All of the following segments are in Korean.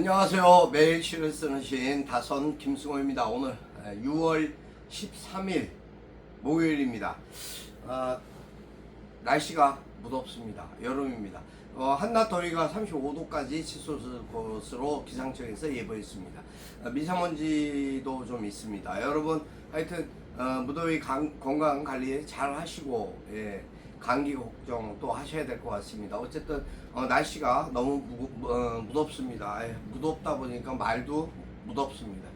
안녕하세요. 매일 시를 쓰는 시인 다선 김승호입니다. 오늘 6월 13일 목요일입니다. 아, 날씨가 무덥습니다. 여름입니다. 어, 한낮 더위가 35도까지 치솟을 것으로 기상청에서 예보했습니다. 아, 미세먼지도 좀 있습니다. 여러분 하여튼 어, 무더위 강- 건강 관리 잘 하시고 예, 감기 걱정 또 하셔야 될 것 같습니다. 어쨌든 어, 날씨가 너무 무, 어, 무덥습니다. 예, 무덥다 보니까 말도 무덥습니다.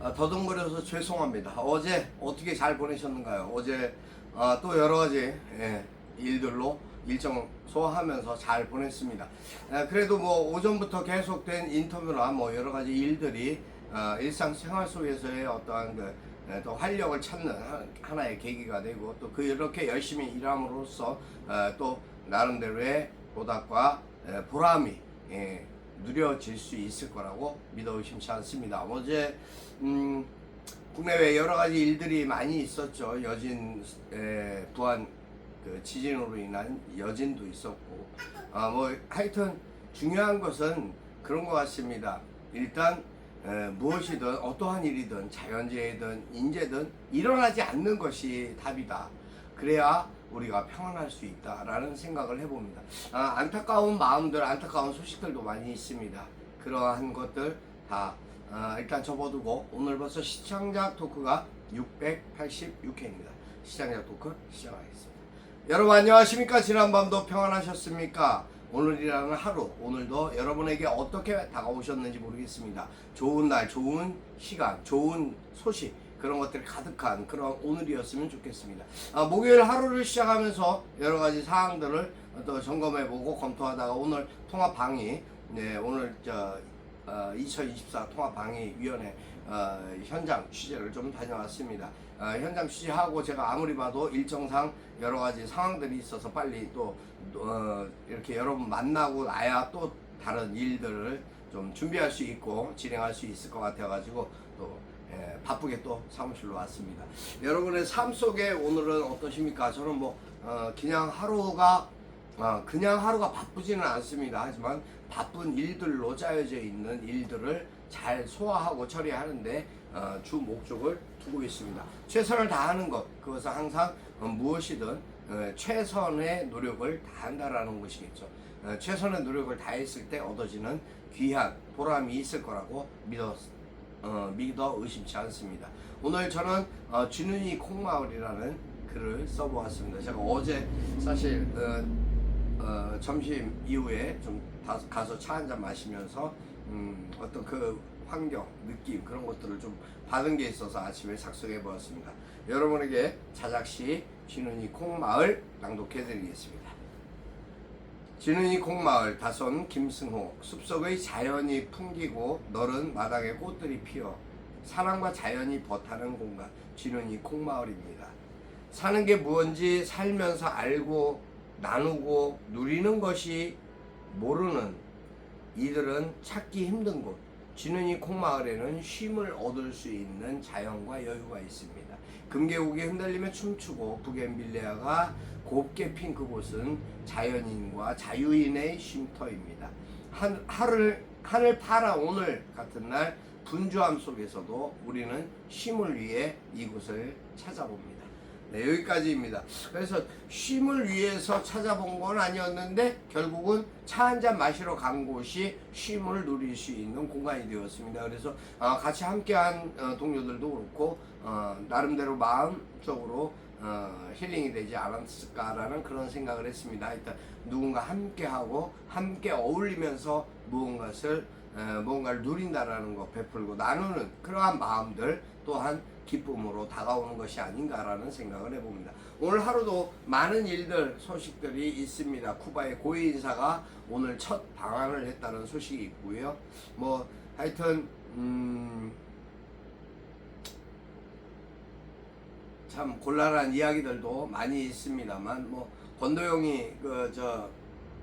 아, 더듬거려서 죄송합니다. 어제 어떻게 잘 보내셨는가요? 어제 아, 또 여러 가지 예, 일들로 일정 소화하면서 잘 보냈습니다. 아, 그래도 뭐 오전부터 계속된 인터뷰나 뭐 여러 가지 일들이 아, 일상 생활 속에서의 어떠한 그, 예, 또 활력을 찾는 하- 하나의 계기가 되고 또 그 이렇게 열심히 일함으로써 아, 또 나름대로의 보답과 예, 보람이 예, 누려질 수 있을 거라고 믿어 의심치 않습니다. 어제 음, 국내외 여러 가지 일들이 많이 있었죠. 여진 에, 부안 그 지진으로 인한 여진도 있었고, 아 뭐 하여튼 중요한 것은 그런 것 같습니다. 일단 에, 무엇이든 어떠한 일이든 자연재해든 인재든 일어나지 않는 것이 답이다. 그래야 우리가 평안할 수 있다라는 생각을 해봅니다. 아, 안타까운 마음들, 안타까운 소식들도 많이 있습니다. 그러한 것들 다 아, 일단 접어두고 오늘 벌써 시청자 토크가 686회입니다. 시청자 토크 시작하겠습니다. 여러분 안녕하십니까? 지난밤도 평안하셨습니까? 오늘이라는 하루, 오늘도 여러분에게 어떻게 다가오셨는지 모르겠습니다. 좋은 날, 좋은 시간, 좋은 소식, 그런 것들이 가득한 그런 오늘이었으면 좋겠습니다. 아, 목요일 하루를 시작하면서 여러 가지 사항들을 또 점검해보고 검토하다가 오늘 통합 방위, 네, 오늘 저, 어, 2024 통합 방위위원회 어, 현장 취재를 좀 다녀왔습니다. 어, 현장 취재하고 제가 아무리 봐도 일정상 여러 가지 상황들이 있어서 빨리 또 어, 이렇게 여러분 만나고 나야 또 다른 일들을 좀 준비할 수 있고 진행할 수 있을 것 같아가지고 또 예, 바쁘게 또 사무실로 왔습니다. 여러분의 삶 속에 오늘은 어떠십니까? 저는 뭐 어, 그냥 하루가 어, 그냥 하루가 바쁘지는 않습니다. 하지만 바쁜 일들로 짜여져 있는 일들을 잘 소화하고 처리하는데 어, 주 목적을 두고 있습니다. 최선을 다하는 것 그것은 항상 어, 무엇이든 어, 최선의 노력을 다한다라는 것이겠죠. 어, 최선의 노력을 다했을 때 얻어지는 귀한 보람이 있을 거라고 믿어 어, 믿어 의심치 않습니다. 오늘 저는 어, 쥐눈이 콩마을이라는 글을 써보았습니다. 제가 어제 사실 어, 어, 점심 이후에 좀 다- 가서 차 한잔 마시면서 음, 어떤 그 환경, 느낌 그런 것들을 좀 받은 게 있어서 아침에 작성해 보았습니다. 여러분에게 자작시 쥐눈이 콩마을 낭독해 드리겠습니다. 지는이 콩마을 다선 김승호 숲속의 자연이 풍기고 너른 마당에 꽃들이 피어 사랑과 자연이 버타는 공간 지는이 콩마을입니다. 사는 게 무언지 살면서 알고 나누고 누리는 것이 모르는 이들은 찾기 힘든 곳 지는이 콩마을에는 쉼을 얻을 수 있는 자연과 여유가 있습니다. 금계곡이 흔들리며 춤추고 부겐빌레아가 곱게 핀 그곳은 자연인과 자유인의 쉼터입니다. 한, 하늘, 하늘 파라 오늘 같은 날 분주함 속에서도 우리는 쉼을 위해 이곳을 찾아봅니다. 네, 여기까지입니다. 그래서 쉼을 위해서 찾아본 건 아니었는데 결국은 차 한 잔 마시러 간 곳이 쉼을 누릴 수 있는 공간이 되었습니다. 그래서 어, 같이 함께한 어, 동료들도 그렇고 어, 나름대로 마음적으로 어, 힐링이 되지 않았을까라는 그런 생각을 했습니다. 일단 누군가 함께하고 함께 어울리면서 무언가를 에, 무언가를 누린다라는 거 베풀고 나누는 그러한 마음들 또한 기쁨으로 다가오는 것이 아닌가라는 생각을 해봅니다. 오늘 하루도 많은 일들 소식들이 있습니다. 쿠바의 고위 인사가 오늘 첫 방한을 했다는 소식이 있고요. 뭐 하여튼 음, 참 곤란한 이야기들도 많이 있습니다만 뭐 권도영이 그 저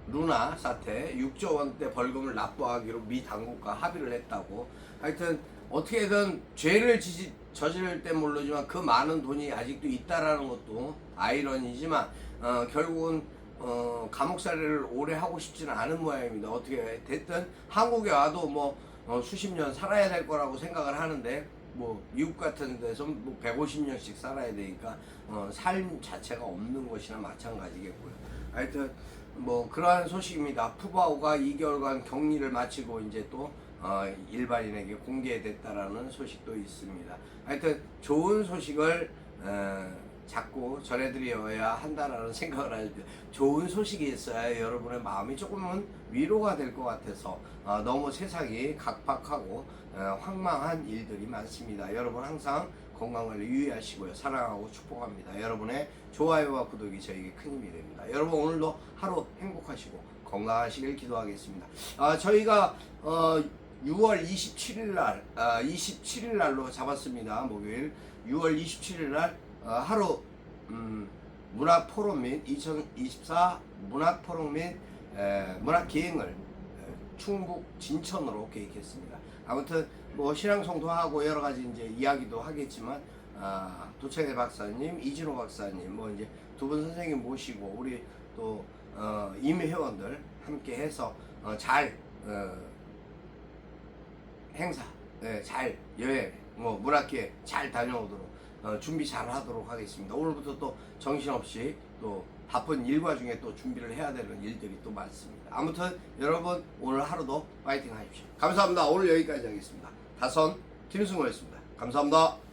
루나 사태 6조 원대 벌금을 납부하기로 미 당국과 합의를 했다고 하여튼 어떻게든 죄를 지지, 저지를 때 모르지만 그 많은 돈이 아직도 있다라는 것도 아이러니지만 어, 결국은 어, 감옥살이를 오래 하고 싶지는 않은 모양입니다. 어떻게 됐든 한국에 와도 뭐 어, 수십 년 살아야 될 거라고 생각을 하는데 뭐 미국 같은 데서 뭐 150년씩 살아야 되니까 어, 삶 자체가 없는 것이나 마찬가지겠고요. 하여튼 뭐 그러한 소식입니다. 푸바오가 2개월간 격리를 마치고 이제 또 어, 일반인에게 공개됐다라는 소식도 있습니다. 하여튼 좋은 소식을 어, 자꾸 전해드려야 한다라는 생각을 하는데 좋은 소식이 있어야 여러분의 마음이 조금은 위로가 될 것 같아서 어, 너무 세상이 각박하고 어, 황망한 일들이 많습니다. 여러분 항상 건강관리 유의하시고요. 사랑하고 축복합니다. 여러분의 좋아요와 구독이 저에게 큰 힘이 됩니다. 여러분 오늘도 하루 행복하시고 건강하시길 기도하겠습니다. 아, 저희가 어, 6월 27일 날, 아, 27일 날로 잡았습니다. 목요일 6월 27일 날 어, 하루 음, 문학 포럼 및 2024 문학 포럼 및 에, 문학 기행을 에, 충북 진천으로 계획했습니다. 아무튼 뭐 신앙 성도하고 여러 가지 이제 이야기도 하겠지만 아, 도창의 박사님, 이진호 박사님 뭐 이제 두 분 선생님 모시고 우리 또 어, 임회원들 함께 해서 어, 잘 어, 행사, 예, 잘 여행, 뭐 문학회 잘 다녀오도록 어, 준비 잘 하도록 하겠습니다. 오늘부터 또 정신없이 또 바쁜 일과 중에 또 준비를 해야 되는 일들이 또 많습니다. 아무튼 여러분 오늘 하루도 파이팅 하십시오. 감사합니다. 오늘 여기까지 하겠습니다. 다선 김승호였습니다. 감사합니다.